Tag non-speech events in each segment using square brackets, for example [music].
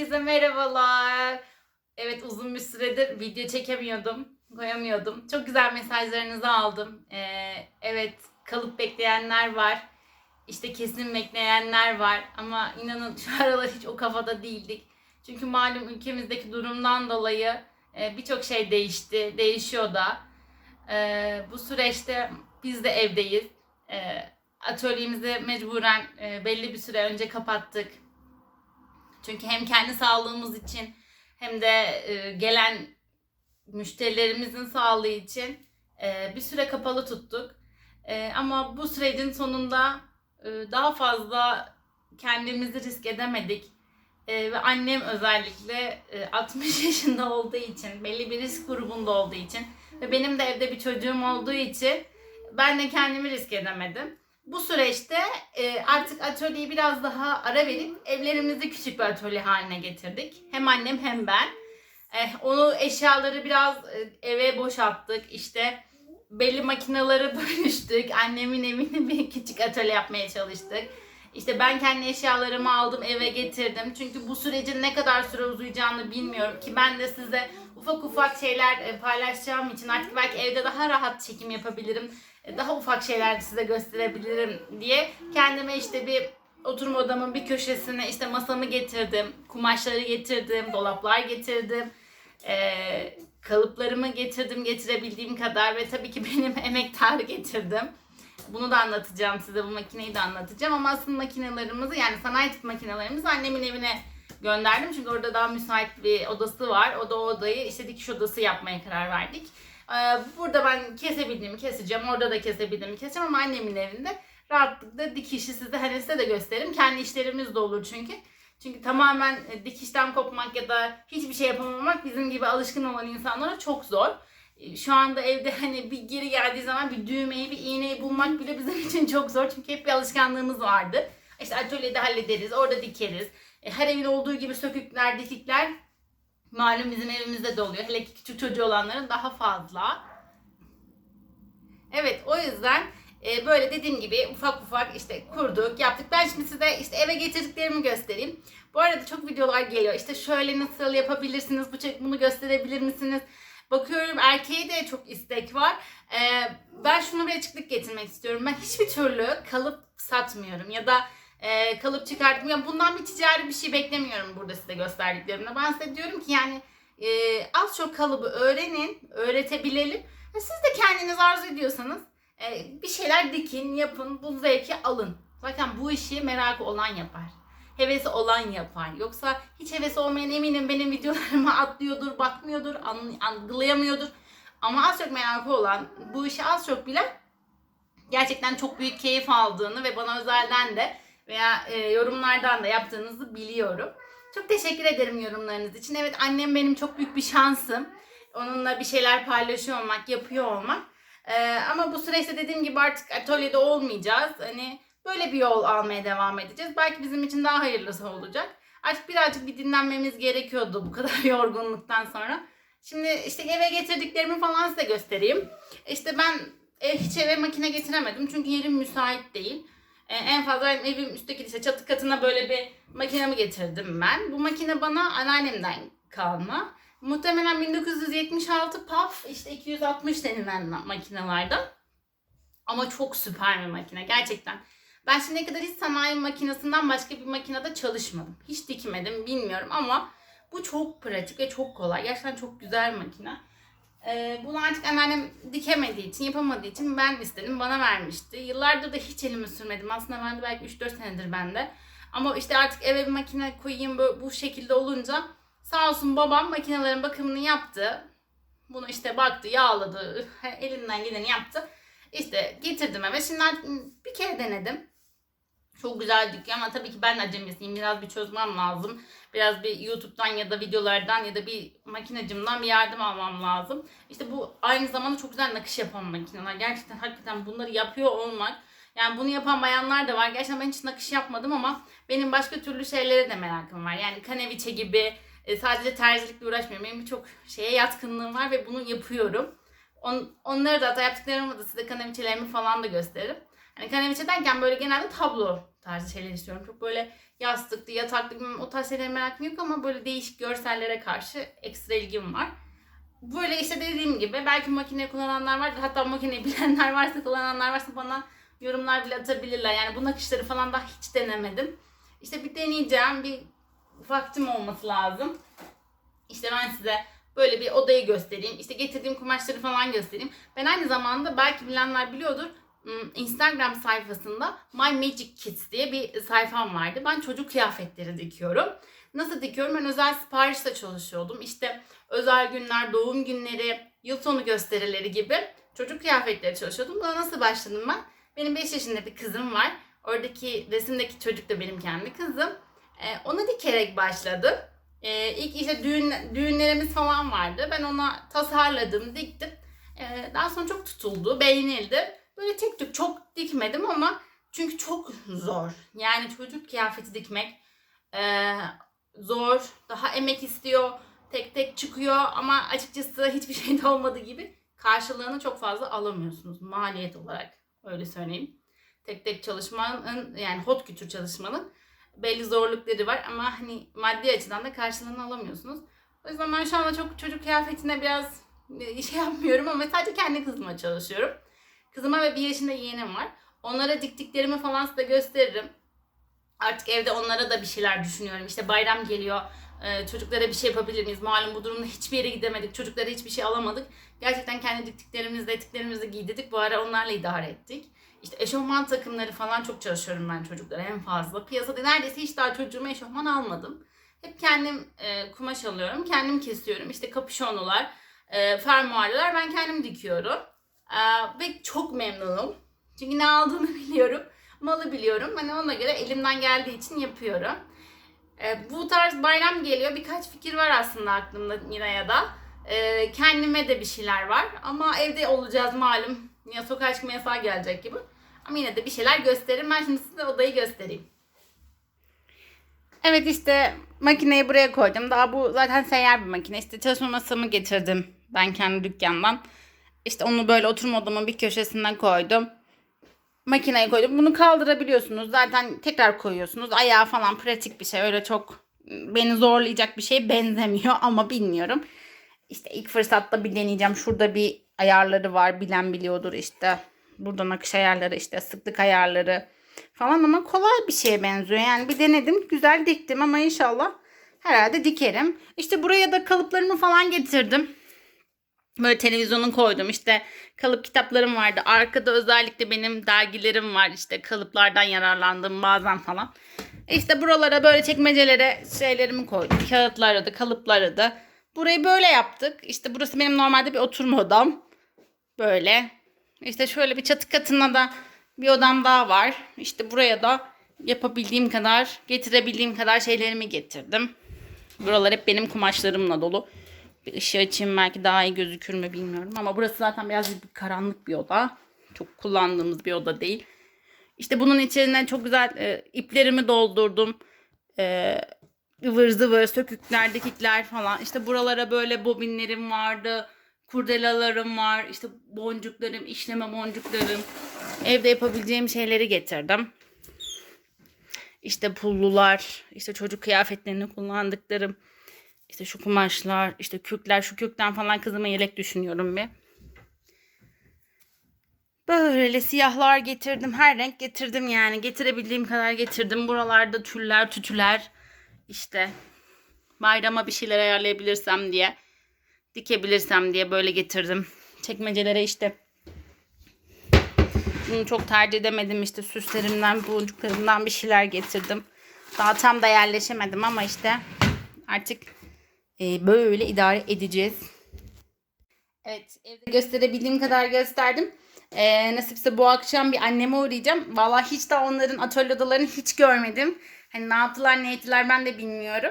Herkese merhabalar. Evet uzun bir süredir video çekemiyordum, koyamıyordum. Çok güzel mesajlarınızı aldım. Ee, evet kalıp bekleyenler var. İşte kesin bekleyenler var. Ama inanın şu aralar hiç o kafada değildik. Çünkü malum ülkemizdeki durumdan dolayı e, birçok şey değişti, değişiyor da. Ee, bu süreçte biz de evdeyiz. Ee, atölyemizi mecburen e, belli bir süre önce kapattık. Çünkü hem kendi sağlığımız için hem de e, gelen müşterilerimizin sağlığı için e, bir süre kapalı tuttuk. E, ama bu sürecin sonunda daha fazla kendimizi risk edemedik. Ve annem özellikle e, 60 [laughs] yaşında olduğu için, belli bir risk grubunda olduğu için ve benim de evde bir çocuğum olduğu için ben de kendimi risk edemedim. Bu süreçte e, artık atölyeyi biraz daha ara verip evlerimizi küçük bir atölye haline getirdik. Hem annem hem ben. E, onu eşyaları biraz e, eve boşalttık. İşte belli makinaları [laughs] bölüştük. Annemin evini bir küçük atölye yapmaya çalıştık. İşte ben kendi eşyalarımı aldım eve getirdim. Çünkü bu sürecin ne kadar süre uzayacağını bilmiyorum ki ben de size ufak ufak şeyler e, paylaşacağım için artık belki evde daha rahat çekim yapabilirim. E, Daha ufak şeyler size gösterebilirim diye kendime işte bir oturma odamın bir köşesine işte masamı getirdim, kumaşları getirdim, dolaplar getirdim, e, kalıplarımı getirdim getirebildiğim kadar ve tabii ki [laughs] benim emektarı getirdim. Bunu da anlatacağım size, bu makineyi de anlatacağım ama asıl makinelerimizi yani sanayi tip makinelerimizi annemin evine gönderdim. Çünkü orada daha müsait bir odası var. O da o odayı işte dikiş odası yapmaya karar verdik. Ee, Burada ben kesebildiğimi keseceğim. Orada da kesebildiğimi keseceğim ama annemin evinde rahatlıkla dikişi size hani size de gösteririm. Kendi işlerimiz de olur çünkü. Çünkü tamamen e, dikişten kopmak ya da hiçbir şey yapamamak bizim gibi alışkın olan insanlara çok zor. E, Şu anda evde hani bir geri geldiği zaman bir düğmeyi, bir iğneyi bulmak bile bizim [laughs] için çok zor. Çünkü hep bir alışkanlığımız vardı. İşte atölyede hallederiz, orada dikeriz. E, Her evin olduğu gibi sökükler, dikikler malum bizim evimizde de oluyor. Hele ki küçük çocuğu olanların daha fazla. Evet o yüzden e, böyle dediğim gibi ufak ufak işte kurduk, yaptık. Ben şimdi size işte eve getirdiklerimi göstereyim. Bu arada çok videolar geliyor. İşte şöyle nasıl yapabilirsiniz, bu çek bunu gösterebilir misiniz? Bakıyorum erkeğe de çok istek var. E, ben şunu bir açıklık getirmek istiyorum. Ben hiçbir türlü kalıp satmıyorum ya da e, kalıp çıkartmıyorum. Bundan bir ticari bir şey beklemiyorum burada size gösterdiklerimde. Ben size diyorum ki yani e, az çok kalıbı öğrenin, öğretebilelim. Siz de kendiniz arzu ediyorsanız e, bir şeyler dikin, yapın, bu zevki alın. Zaten bu işi merakı olan yapar. Hevesi olan yapar. Yoksa hiç hevesi olmayan eminim benim videolarıma [laughs] atlıyordur, bakmıyordur, algılayamıyordur. Ama az çok merakı olan, bu işi az çok bilen gerçekten çok büyük keyif aldığını ve bana özelden de veya e, yorumlardan da yaptığınızı biliyorum. Çok teşekkür ederim yorumlarınız için. Evet annem benim çok büyük bir şansım. Onunla bir şeyler paylaşıyor olmak, yapıyor olmak. Ee, ama bu süreçte dediğim gibi artık atölyede olmayacağız. Hani böyle bir yol almaya devam edeceğiz. Belki bizim için daha hayırlısı olacak. Artık birazcık bir dinlenmemiz gerekiyordu bu kadar [laughs] yorgunluktan sonra. Şimdi işte eve getirdiklerimi falan size göstereyim. İşte ben e, hiç eve makine getiremedim çünkü yerim müsait değil. E, en fazla benim evim üstteki işte çatı katına böyle bir makinemi getirdim ben. Bu makine bana anneannemden kalma. Muhtemelen 1976 PAF işte 260 denilen ma- makinelerden. Ama çok süper bir makine gerçekten. Ben şimdiye kadar hiç sanayi makinesinden başka bir makinede çalışmadım. Hiç dikmedim bilmiyorum ama bu çok pratik ve çok kolay. Gerçekten çok güzel makine. Ee, bunu artık anneannem dikemediği için, yapamadığı için ben istedim. Bana vermişti. Yıllardır da hiç elimi sürmedim. Aslında ben de belki 3-4 senedir bende. Ama işte artık eve bir makine koyayım böyle bu şekilde olunca sağ olsun babam makinelerin bakımını yaptı. Bunu işte baktı, yağladı, [laughs] elinden geleni yaptı. İşte getirdim eve. Şimdi artık bir kere denedim. Çok güzel dikiyor ama tabii ki ben acemisiyim. Biraz bir çözmem lazım. Biraz bir YouTube'dan ya da videolardan ya da bir makinecimden bir yardım almam lazım. İşte bu aynı zamanda çok güzel nakış yapan makineler. Gerçekten hakikaten bunları yapıyor olmak. Yani bunu yapan bayanlar da var. Gerçekten ben hiç nakış yapmadım ama benim başka türlü şeylere de merakım var. Yani kaneviçe gibi e, sadece terzilikle uğraşmıyorum. Benim birçok şeye yatkınlığım var ve bunu yapıyorum. On, onları da hatta yaptıklarımı da size kaneviçelerimi falan da gösteririm. Hani kaneviçe derken böyle genelde tablo tarzı şeyler istiyorum. Çok böyle yastıklı, yataklı o tarz şeylere merakım yok ama böyle değişik görsellere karşı ekstra ilgim var. Böyle işte dediğim gibi belki makine kullananlar var. Hatta makineyi [laughs] bilenler varsa kullananlar varsa bana yorumlar bile atabilirler. Yani bu nakışları falan da hiç denemedim. İşte bir deneyeceğim. Bir vaktim olması lazım. İşte ben size böyle bir odayı göstereyim. İşte getirdiğim kumaşları falan göstereyim. Ben aynı zamanda belki bilenler biliyordur. Im, Instagram sayfasında My Magic Kids diye bir sayfam vardı. Ben çocuk kıyafetleri dikiyorum. Nasıl dikiyorum? Ben özel siparişle çalışıyordum. İşte özel günler, doğum günleri, yıl sonu gösterileri gibi çocuk kıyafetleri çalışıyordum. Buna nasıl başladım ben? Benim 5 yaşında bir kızım var. Oradaki resimdeki çocuk da benim kendi kızım. Ee, ona dikerek başladım. Ee, ilk işte düğün, düğünlerimiz falan vardı. Ben ona tasarladım, diktim. Ee, daha sonra çok tutuldu, beğenildi. Böyle tek tük çok dikmedim ama çünkü çok zor. Yani çocuk kıyafeti dikmek ee, zor, daha emek istiyor, tek tek çıkıyor ama açıkçası hiçbir [laughs] şey de olmadığı gibi karşılığını çok fazla alamıyorsunuz maliyet olarak öyle söyleyeyim. Tek tek çalışmanın yani hot kütür çalışmanın belli zorlukları var ama hani maddi açıdan da karşılığını alamıyorsunuz. O yüzden ben şu anda çok çocuk kıyafetine biraz e, şey yapmıyorum ama sadece kendi kızıma çalışıyorum. Kızıma ve bir yaşında yeğenim var. Onlara diktiklerimi falan size gösteririm. Artık evde onlara da bir şeyler düşünüyorum. İşte bayram geliyor. Ee, çocuklara bir şey yapabilir miyiz? Malum bu durumda hiçbir yere gidemedik. Çocuklara hiçbir şey alamadık. Gerçekten kendi diktiklerimizle, etiklerimizi giydirdik. Bu ara onlarla idare ettik. İşte eşofman takımları falan çok çalışıyorum ben çocuklara en fazla. Piyasada neredeyse hiç daha çocuğuma eşofman almadım. Hep kendim e, kumaş alıyorum. Kendim kesiyorum. İşte kapüşonlular, e, fermuarlılar ben kendim dikiyorum. E, ve çok memnunum. Çünkü ne aldığımı [laughs] biliyorum. Malı biliyorum. Hani ona göre elimden geldiği için yapıyorum. E, bu tarz bayram geliyor. Birkaç fikir var aslında aklımda yine ya da. E, kendime de bir şeyler var. Ama evde olacağız malum. Ya sokağa çıkma yasağı gelecek gibi. Ama yine de bir şeyler gösteririm. Ben şimdi size odayı göstereyim. Evet işte makineyi buraya koydum. Daha bu zaten seyyar bir makine. İşte çalışma masamı getirdim ben kendi dükkandan. İşte onu böyle oturma odamın bir köşesinden koydum. Makineyi koydum. Bunu kaldırabiliyorsunuz. Zaten tekrar koyuyorsunuz. Ayağı falan pratik bir şey. Öyle çok beni zorlayacak bir şeye benzemiyor [laughs] ama bilmiyorum. İşte ilk fırsatta bir deneyeceğim. Şurada bir ayarları var. Bilen biliyordur işte. Buradan akış ayarları işte sıklık ayarları falan ama kolay bir şeye benziyor. Yani bir denedim. Güzel diktim ama inşallah herhalde dikerim. İşte buraya da kalıplarımı falan getirdim. Böyle televizyonu koydum. İşte kalıp kitaplarım vardı. Arkada özellikle benim dergilerim var. İşte kalıplardan yararlandığım bazen falan. İşte buralara böyle çekmecelere şeylerimi koydum. Kağıtları da kalıpları da. Burayı böyle yaptık. İşte burası benim normalde bir oturma odam. Böyle. İşte şöyle bir çatı katına da bir odam daha var. İşte buraya da yapabildiğim kadar, getirebildiğim kadar şeylerimi getirdim. Buralar hep benim kumaşlarımla dolu. Bir ışığı açayım belki daha iyi gözükür mü bilmiyorum. Ama burası zaten biraz bir karanlık bir oda. Çok kullandığımız bir oda değil. İşte bunun içine çok güzel e, iplerimi doldurdum. E, ıvır zıvır, sökükler, dikikler falan. İşte buralara böyle bobinlerim vardı. Kurdelalarım var. İşte boncuklarım, işleme boncuklarım. Evde yapabileceğim şeyleri getirdim. İşte pullular, işte çocuk kıyafetlerini kullandıklarım. İşte şu kumaşlar, işte kürkler, şu kürkten falan kızıma yelek düşünüyorum bir. Böyle siyahlar getirdim. Her renk getirdim yani. Getirebildiğim kadar getirdim. Buralarda tüller, tütüler. İşte bayrama bir şeyler ayarlayabilirsem diye. Dikebilirsem diye böyle getirdim. Çekmecelere işte bunu çok tercih edemedim. işte süslerimden, boncuklarımdan bir şeyler getirdim. Daha tam da yerleşemedim ama işte artık e, böyle idare edeceğiz. Evet evde gösterebildiğim kadar gösterdim. E, nasipse bu akşam bir anneme uğrayacağım. Vallahi hiç de onların atölye odalarını hiç görmedim. Hani ne yaptılar ne ettiler ben de bilmiyorum.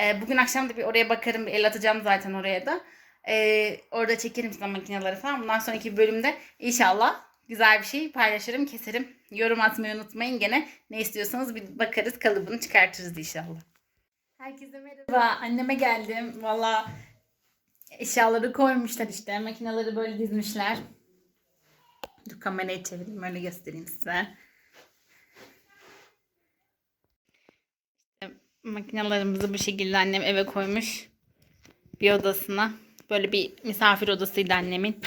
E, bugün akşam da bir oraya bakarım. Bir el atacağım zaten oraya da. E, orada çekerim size makineleri falan. Bundan sonraki bölümde inşallah güzel bir şey paylaşırım, keserim. Yorum atmayı unutmayın. Gene ne istiyorsanız bir bakarız kalıbını çıkartırız inşallah. Herkese merhaba. Anneme geldim. Valla eşyaları koymuşlar işte. Makineleri böyle dizmişler. Dur kamerayı çevireyim öyle göstereyim size. İşte makinalarımızı bu şekilde annem eve koymuş. Bir odasına. Böyle bir misafir odasıydı annemin.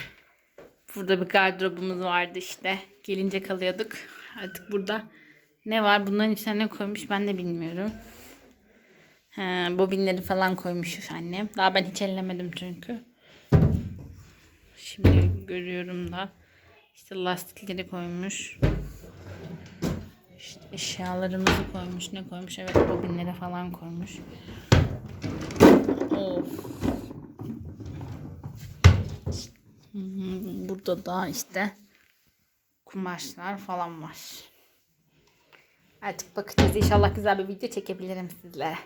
Burada bir gardırobumuz vardı işte. Gelince kalıyorduk. Artık burada ne var? Bunların içine ne koymuş ben de bilmiyorum. He, bobinleri falan koymuş annem. Daha ben hiç ellemedim çünkü. Şimdi görüyorum da. İşte lastikleri koymuş. İşte eşyalarımızı koymuş. Ne koymuş? Evet bobinleri falan koymuş. Of. Burada da işte kumaşlar falan var. Artık bakacağız. İnşallah güzel bir video çekebilirim sizlere.